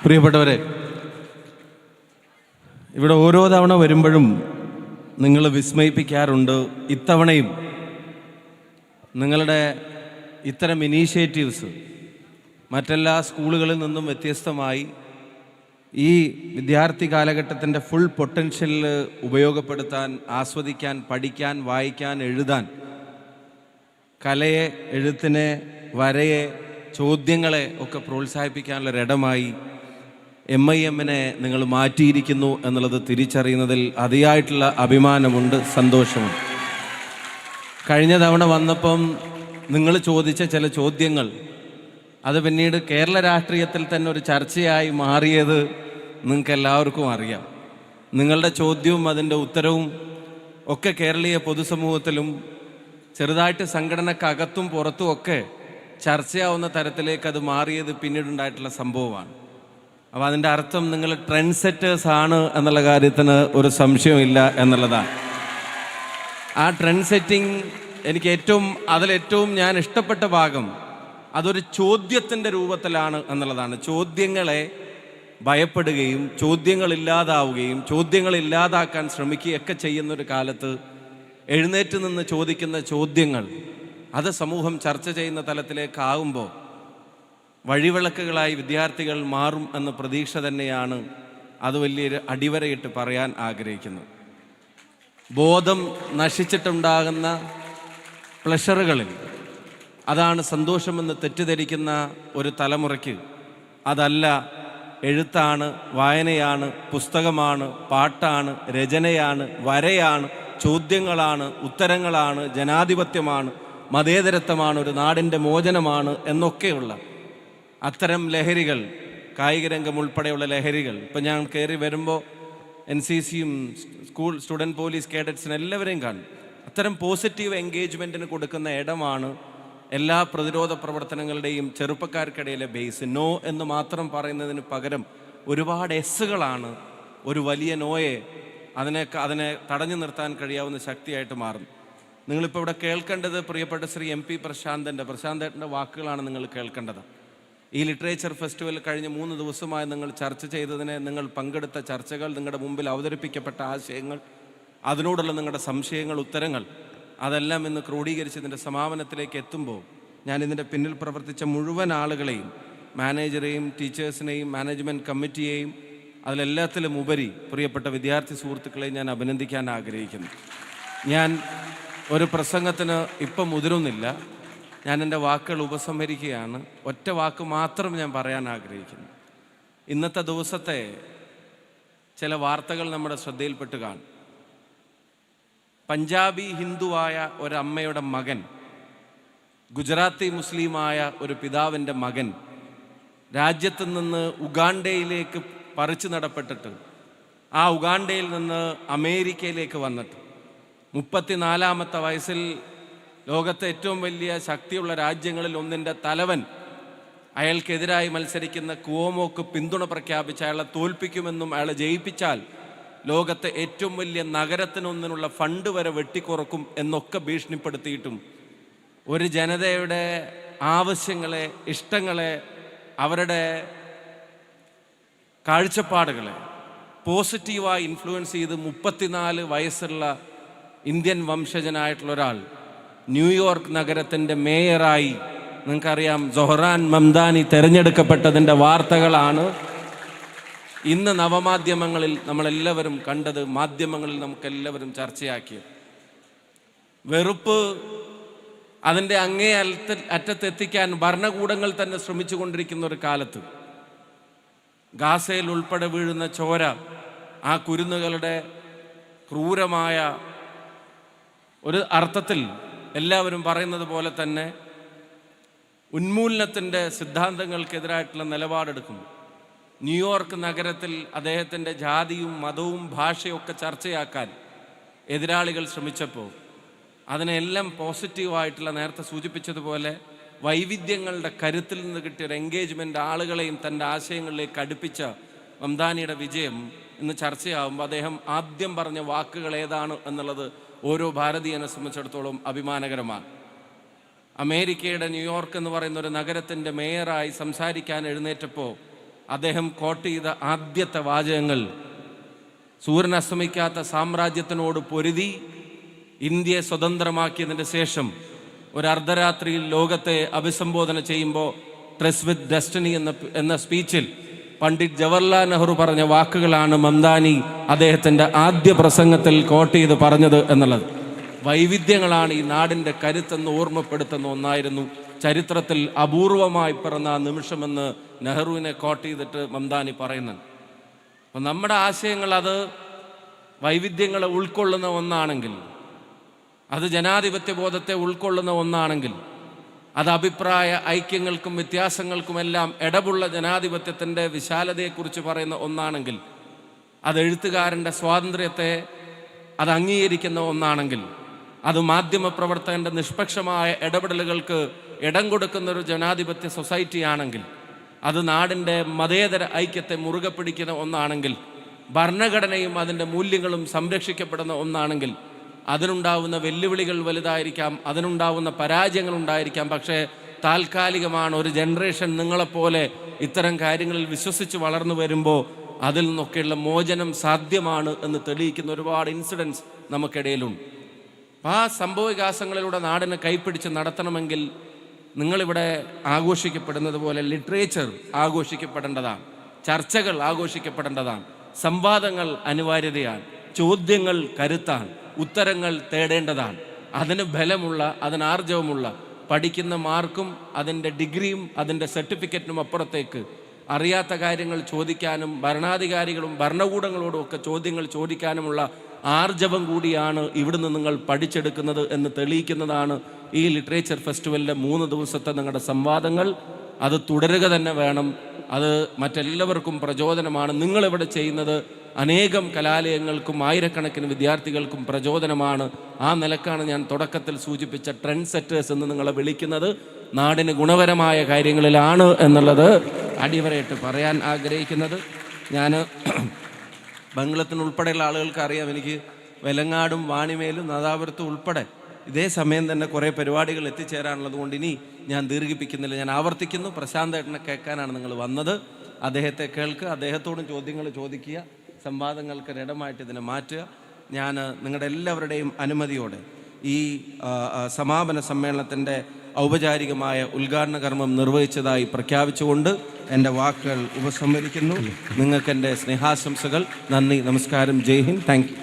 പ്രിയപ്പെട്ടവരെ ഇവിടെ ഓരോ തവണ വരുമ്പോഴും നിങ്ങൾ വിസ്മയിപ്പിക്കാറുണ്ട് ഇത്തവണയും നിങ്ങളുടെ ഇത്തരം ഇനീഷ്യേറ്റീവ്സ് മറ്റെല്ലാ സ്കൂളുകളിൽ നിന്നും വ്യത്യസ്തമായി ഈ വിദ്യാർത്ഥി കാലഘട്ടത്തിന്റെ ഫുൾ പൊട്ടൻഷ്യൽ ഉപയോഗപ്പെടുത്താൻ ആസ്വദിക്കാൻ പഠിക്കാൻ വായിക്കാൻ എഴുതാൻ കലയെ എഴുത്തിനെ വരയെ ചോദ്യങ്ങളെ ഒക്കെ പ്രോത്സാഹിപ്പിക്കാനുള്ള ഒരിടമായി എം ഐ എമ്മിനെ നിങ്ങൾ മാറ്റിയിരിക്കുന്നു എന്നുള്ളത് തിരിച്ചറിയുന്നതിൽ അതിയായിട്ടുള്ള അഭിമാനമുണ്ട് സന്തോഷമുണ്ട്. കഴിഞ്ഞ തവണ വന്നപ്പം നിങ്ങൾ ചോദിച്ച ചില ചോദ്യങ്ങൾ അത് പിന്നീട് കേരള രാഷ്ട്രീയത്തിൽ തന്നെ ഒരു ചർച്ചയായി മാറിയത് നിങ്ങൾക്ക് എല്ലാവർക്കും അറിയാം. നിങ്ങളുടെ ചോദ്യവും അതിന്റെ ഉത്തരവും ഒക്കെ കേരളീയ പൊതുസമൂഹത്തിലും ചെറുതായിട്ട് സംഘടനക്കകത്തും പുറത്തും ഒക്കെ ചർച്ചയാവുന്ന തരത്തിലേക്ക് അത് മാറിയത് പിന്നീടുണ്ടായിട്ടുള്ള സംഭവമാണ്. അപ്പോൾ അതിന്റെ അർത്ഥം നിങ്ങൾ ട്രെൻഡ് സെറ്റേഴ്സ് ആണ് എന്നുള്ള കാര്യത്തിന് ഒരു സംശയമില്ല എന്നുള്ളതാണ്. ആ ട്രെൻഡ് സെറ്റിംഗ് എനിക്ക് ഏറ്റവും അതിലേറ്റവും ഞാൻ ഇഷ്ടപ്പെട്ട ഭാഗം അതൊരു ചോദ്യത്തിന്റെ രൂപത്തിലാണ് എന്നുള്ളതാണ്. ചോദ്യങ്ങളെ ഭയപ്പെടുകയും ചോദ്യങ്ങൾ ഇല്ലാതാവുകയും ചോദ്യങ്ങൾ ഇല്ലാതാക്കാൻ ശ്രമിക്കുകയൊക്കെ ചെയ്യുന്ന ഒരു കാലത്ത് എഴുന്നേറ്റ് നിന്ന് ചോദിക്കുന്ന ചോദ്യങ്ങൾ അത് സമൂഹം ചർച്ച ചെയ്യുന്ന തലത്തിലേക്കാകുമ്പോൾ വഴിവിളക്കുകളായി വിദ്യാർത്ഥികൾ മാറും എന്ന പ്രതീക്ഷ തന്നെയാണ് അത് വലിയൊരു അടിവരയിട്ട് പറയാൻ ആഗ്രഹിക്കുന്നത്. ബോധം നശിച്ചിട്ടുണ്ടാകുന്ന പ്ലഷറുകളിൽ അതാണ് സന്തോഷമെന്ന് തെറ്റിദ്ധരിക്കുന്ന ഒരു തലമുറയ്ക്ക് അതല്ല എഴുത്താണ് വായനയാണ് പുസ്തകമാണ് പാട്ടാണ് രചനയാണ് വരയാണ് ചോദ്യങ്ങളാണ് ഉത്തരങ്ങളാണ് ജനാധിപത്യമാണ് മതേതരത്വമാണ് ഒരു നാടിന്റെ മോചനമാണ് എന്നൊക്കെയുള്ള അത്തരം ലഹരികൾ കായിക രംഗം ഉൾപ്പെടെയുള്ള ലഹരികൾ. ഇപ്പം ഞാൻ കയറി വരുമ്പോൾ എൻ സി സിയും സ്കൂൾ സ്റ്റുഡന്റ് പോലീസ് കേഡറ്റ്സിന് എല്ലാവരെയും കാണും. അത്തരം പോസിറ്റീവ് എൻഗേജ്മെന്റിന് കൊടുക്കുന്ന ഇടമാണ് എല്ലാ പ്രതിരോധ പ്രവർത്തനങ്ങളുടെയും ചെറുപ്പക്കാർക്കിടയിലെ ബേസ്. നോ എന്ന് മാത്രം പറയുന്നതിന് പകരം ഒരുപാട് എസ്സുകളാണ് ഒരു വലിയ നോയെ അതിനെ അതിനെ തടഞ്ഞു നിർത്താൻ കഴിയാവുന്ന ശക്തിയായിട്ട് മാറും. നിങ്ങളിപ്പോൾ ഇവിടെ കേൾക്കേണ്ടത് പ്രിയപ്പെട്ട ശ്രീ എം പി പ്രശാന്തന്റെ പ്രശാന്തേട്ടന്റെ വാക്കുകളാണ് നിങ്ങൾ കേൾക്കേണ്ടത്. ഈ ലിറ്ററേച്ചർ ഫെസ്റ്റിവൽ കഴിഞ്ഞ മൂന്ന് ദിവസമായി നിങ്ങൾ ചർച്ച ചെയ്തതിനെ നിങ്ങൾ പങ്കെടുത്ത ചർച്ചകൾ നിങ്ങളുടെ മുമ്പിൽ അവതരിപ്പിക്കപ്പെട്ട ആശയങ്ങൾ അതിനോടുള്ള നിങ്ങളുടെ സംശയങ്ങൾ ഉത്തരങ്ങൾ അതെല്ലാം ഇന്ന് ക്രോഡീകരിച്ചതിന്റെ സമാപനത്തിലേക്ക് എത്തുമ്പോൾ ഞാൻ ഇതിന്റെ പിന്നിൽ പ്രവർത്തിച്ച മുഴുവൻ ആളുകളെയും മാനേജറെയും ടീച്ചേഴ്സിനെയും മാനേജ്മെന്റ് കമ്മിറ്റിയെയും അതിലെല്ലാത്തിലും ഉപരി പ്രിയപ്പെട്ട വിദ്യാർത്ഥി സുഹൃത്തുക്കളെ ഞാൻ അഭിനന്ദിക്കാൻ ആഗ്രഹിക്കുന്നു. ഞാൻ ഒരു പ്രസംഗത്തിന് ഇപ്പം മുതിരുന്നില്ല. ഞാൻ എന്റെ വാക്കുകൾ ഉപസംഹരിക്കുകയാണ്. ഒറ്റ വാക്ക് മാത്രം ഞാൻ പറയാൻ ആഗ്രഹിക്കുന്നു. ഇന്നത്തെ ദിവസത്തെ ചില വാർത്തകൾ നമ്മുടെ ശ്രദ്ധയിൽപ്പെട്ട് കാണും. പഞ്ചാബി ഹിന്ദുവായ ഒരമ്മയുടെ മകൻ ഗുജറാത്തി മുസ്ലിമായ ഒരു പിതാവിന്റെ മകൻ രാജ്യത്തു നിന്ന് ഉഗാണ്ടയിലേക്ക് പറിച്ചു നടപ്പെട്ടിട്ട് ആ ഉഗാണ്ടയിൽ നിന്ന് അമേരിക്കയിലേക്ക് വന്നിട്ട് മുപ്പത്തിനാലാമത്തെ വയസ്സിൽ ലോകത്തെ ഏറ്റവും വലിയ ശക്തിയുള്ള രാജ്യങ്ങളിൽ ഒന്നിന്റെ തലവൻ അയാൾക്കെതിരായി മത്സരിക്കുന്ന കുവോമോക്ക് പിന്തുണ പ്രഖ്യാപിച്ച് അയാളെ തോൽപ്പിക്കുമെന്നും അയാളെ ജയിപ്പിച്ചാൽ ലോകത്തെ ഏറ്റവും വലിയ നഗരത്തിനൊന്നിനുള്ള ഫണ്ട് വരെ വെട്ടിക്കുറക്കും എന്നൊക്കെ ഭീഷണിപ്പെടുത്തിയിട്ടും ഒരു ജനതയുടെ ആവശ്യങ്ങളെ ഇഷ്ടങ്ങളെ അവരുടെ കാഴ്ചപ്പാടുകളെ പോസിറ്റീവായി ഇൻഫ്ലുവൻസ് ചെയ്ത് മുപ്പത്തിനാല് വയസ്സുള്ള ഇന്ത്യൻ വംശജനായിട്ടുള്ള ഒരാൾ ന്യൂയോർക്ക് നഗരത്തിന്റെ മേയറായി നിങ്ങൾക്കറിയാം ജൊഹറാൻ മംദാനി തിരഞ്ഞെടുക്കപ്പെട്ടതിന്റെ വാർത്തകളാണ്. ഇന്ന് നവമാധ്യമങ്ങളിൽ നമ്മളെല്ലാവരും കണ്ടത് മാധ്യമങ്ങളിൽ നമുക്കെല്ലാവരും ചർച്ചയാക്കിയത്. വെറുപ്പ് അതിന്റെ അങ്ങേ അറ്റ അറ്റത്തെത്തിക്കാൻ ഭരണകൂടങ്ങൾ തന്നെ ശ്രമിച്ചു കൊണ്ടിരിക്കുന്ന ഒരു കാലത്ത്. ഗാസയിൽ ഉൾപ്പെടെ വീഴുന്ന ചോര ആ കുരുന്നുകളുടെ ക്രൂരമായ ഒരു അർത്ഥത്തിൽ എല്ലാവരും പറയുന്നത് പോലെ തന്നെ ഉന്മൂലനത്തിന്റെ സിദ്ധാന്തങ്ങൾക്കെതിരായിട്ടുള്ള നിലപാടെടുക്കുന്നു. ന്യൂയോർക്ക് നഗരത്തിൽ അദ്ദേഹത്തിന്റെ ജാതിയും മതവും ഭാഷയൊക്കെ ചർച്ചയാക്കാൻ എതിരാളികൾ ശ്രമിച്ചപ്പോൾ അതിനെല്ലാം പോസിറ്റീവായിട്ടുള്ള നേരത്തെ സൂചിപ്പിച്ചതുപോലെ വൈവിധ്യങ്ങളുടെ കരുത്തിൽ നിന്ന് കിട്ടിയ ഒരു എൻഗേജ്മെന്റ് ആളുകളെയും തന്റെ ആശയങ്ങളിലേക്ക് അടുപ്പിച്ച മംദാനിയുടെ വിജയം ഇന്ന് ചർച്ചയാകുമ്പോൾ അദ്ദേഹം ആദ്യം പറഞ്ഞ വാക്കുകൾ ഏതാണ് എന്നുള്ളത് ഓരോ ഭാരതീയനെ സംബന്ധിച്ചിടത്തോളം അഭിമാനകരമാണ്. അമേരിക്കയുടെ ന്യൂയോർക്ക് എന്ന് പറയുന്ന ഒരു നഗരത്തിന്റെ മേയറായി സംസാരിക്കാൻ എഴുന്നേറ്റപ്പോൾ അദ്ദേഹം കോട്ട് ചെയ്ത ആദ്യത്തെ വാചകങ്ങൾ സൂര്യൻ അസ്തമിക്കാത്ത സാമ്രാജ്യത്തിനോട് പൊരുതി ഇന്ത്യയെ സ്വതന്ത്രമാക്കിയതിന് ശേഷം ഒരു അർദ്ധരാത്രിയിൽ ലോകത്തെ അഭിസംബോധന ചെയ്യുമ്പോൾ ട്രെസ് വിത്ത് ഡെസ്റ്റിനി എന്ന എന്ന സ്പീച്ചിൽ പണ്ഡിറ്റ് ജവഹർലാൽ നെഹ്റു പറഞ്ഞ വാക്കുകളാണ് മംദാനി അദ്ദേഹത്തിന്റെ ആദ്യ പ്രസംഗത്തിൽ കോട്ട് ചെയ്ത് പറഞ്ഞത് എന്നുള്ളത്. വൈവിധ്യങ്ങളാണ് ഈ നാടിന്റെ കരുത്തെന്ന് ഓർമ്മപ്പെടുത്തുന്ന ഒന്നായിരുന്നു. ചരിത്രത്തിൽ അപൂർവമായി പിറന്ന നിമിഷമെന്ന് നെഹ്റുവിനെ കോട്ട് ചെയ്തിട്ട് മംദാനി പറയുന്നുണ്ട്. അപ്പം നമ്മുടെ ആശയങ്ങൾ അത് വൈവിധ്യങ്ങളെ ഉൾക്കൊള്ളുന്ന ഒന്നാണെങ്കിൽ അത് ജനാധിപത്യ ബോധത്തെ ഉൾക്കൊള്ളുന്ന ഒന്നാണെങ്കിൽ അത് അഭിപ്രായ ഐക്യങ്ങൾക്കും വ്യത്യാസങ്ങൾക്കുമെല്ലാം ഇടപുള്ള ജനാധിപത്യത്തിന്റെ വിശാലതയെക്കുറിച്ച് പറയുന്ന ഒന്നാണെങ്കിൽ അത് എഴുത്തുകാരന്റെ സ്വാതന്ത്ര്യത്തെ അത് അംഗീകരിക്കുന്ന ഒന്നാണെങ്കിൽ അത് മാധ്യമപ്രവർത്തകന്റെ നിഷ്പക്ഷമായ ഇടപെടലുകൾക്ക് ഇടം കൊടുക്കുന്ന ഒരു ജനാധിപത്യ സൊസൈറ്റിയാണെങ്കിൽ അത് നാടിന്റെ മതേതര ഐക്യത്തെ മുറുകെ പിടിക്കുന്ന ഒന്നാണെങ്കിൽ ഭരണഘടനയും അതിന്റെ മൂല്യങ്ങളും സംരക്ഷിക്കപ്പെടുന്ന ഒന്നാണെങ്കിൽ അതിനുണ്ടാവുന്ന വെല്ലുവിളികൾ വലുതായിരിക്കാം അതിനുണ്ടാവുന്ന പരാജയങ്ങൾ ഉണ്ടായിരിക്കാം. പക്ഷേ താൽക്കാലികമാണ് ഒരു ജനറേഷൻ നിങ്ങളെപ്പോലെ ഇത്തരം കാര്യങ്ങളിൽ വിശ്വസിച്ച് വളർന്നു വരുമ്പോൾ അതിൽ നിന്നൊക്കെയുള്ള മോചനം സാധ്യമാണ് എന്ന് തെളിയിക്കുന്ന ഒരുപാട് ഇൻസിഡൻസ് നമുക്കിടയിലുണ്ട്. ആ സംഭവവികാസങ്ങളിലൂടെ നാടിനെ കൈപ്പിടിച്ച് നടത്തണമെങ്കിൽ നിങ്ങളിവിടെ ആഘോഷിക്കപ്പെടുന്നത് പോലെ ലിറ്ററേച്ചർ ആഘോഷിക്കപ്പെടേണ്ടതാണ് ചർച്ചകൾ ആഘോഷിക്കപ്പെടേണ്ടതാണ് സംവാദങ്ങൾ അനിവാര്യതയാണ് ചോദ്യങ്ങൾ കരുത്താണ്. ഉത്തരങ്ങൾ തേടേണ്ടതാണ്. അതിന് ബലമുള്ള അതിന് ആർജവമുള്ള പഠിക്കുന്ന മാർക്കും അതിന്റെ ഡിഗ്രിയും അതിന്റെ സർട്ടിഫിക്കറ്റിനും അപ്പുറത്തേക്ക് അറിയാത്ത കാര്യങ്ങൾ ചോദിക്കാനും ഭരണാധികാരികളും ഭരണകൂടങ്ങളോടും ഒക്കെ ചോദ്യങ്ങൾ ചോദിക്കാനുമുള്ള ആർജവം കൂടിയാണ് ഇവിടുന്ന് നിങ്ങൾ പഠിച്ചെടുക്കുന്നത് എന്ന് തെളിയിക്കുന്നതാണ് ഈ ലിറ്ററേച്ചർ ഫെസ്റ്റിവലിന്റെ മൂന്ന് ദിവസത്തെ നിങ്ങളുടെ സംവാദങ്ങൾ. അത് തുടരുക തന്നെ വേണം. അത് മറ്റെല്ലാവർക്കും പ്രചോദനമാണ്. നിങ്ങളിവിടെ ചെയ്യുന്നത്? അനേകം കലാലയങ്ങൾക്കും ആയിരക്കണക്കിന് വിദ്യാർത്ഥികൾക്കും പ്രചോദനമാണ്. ആ നിലക്കാണ് ഞാൻ തുടക്കത്തിൽ സൂചിപ്പിച്ച ട്രെൻഡ് സെറ്റേഴ്സ് എന്ന് നിങ്ങളെ വിളിക്കുന്നത്. നാടിന് ഗുണപരമായ കാര്യങ്ങളിലാണ് എന്നുള്ളത് അടിവരയിട്ട് പറയാൻ ആഗ്രഹിക്കുന്നത്. ഞാൻ ബംഗ്ലത്തിന് ഉൾപ്പെടെയുള്ള ആളുകൾക്ക് അറിയാം. എനിക്ക് വെലങ്ങാടും വാണിമേലും നാദാപുരത്തും ഉൾപ്പെടെ ഇതേ സമയം തന്നെ കുറേ പരിപാടികൾ എത്തിച്ചേരാനുള്ളത് കൊണ്ട് ഇനി ഞാൻ ദീർഘിപ്പിക്കുന്നില്ല. ഞാൻ ആവർത്തിക്കുന്നു. പ്രശാന്ത് ഏട്ടനെ കേൾക്കാനാണ് നിങ്ങൾ വന്നത്. അദ്ദേഹത്തെ കേൾക്കുക അദ്ദേഹത്തോടും ചോദ്യങ്ങൾ ചോദിക്കുക. സംവാദങ്ങൾക്ക് ഇടമായിട്ട് ഇതിനെ മാറ്റുക. ഞാൻ നിങ്ങളുടെ എല്ലാവരുടെയും അനുമതിയോടെ ഈ സമാപന സമ്മേളനത്തിന്റെ ഔപചാരികമായ ഉദ്ഘാടന കർമ്മം നിർവഹിച്ചതായി പ്രഖ്യാപിച്ചുകൊണ്ട് എന്റെ വാക്കുകൾ ഉപസംഹരിക്കുന്നു. നിങ്ങൾക്ക് എന്റെ സ്നേഹാശംസകൾ. നന്ദി നമസ്കാരം. ജയ് ഹിന്ദ്. Thank you.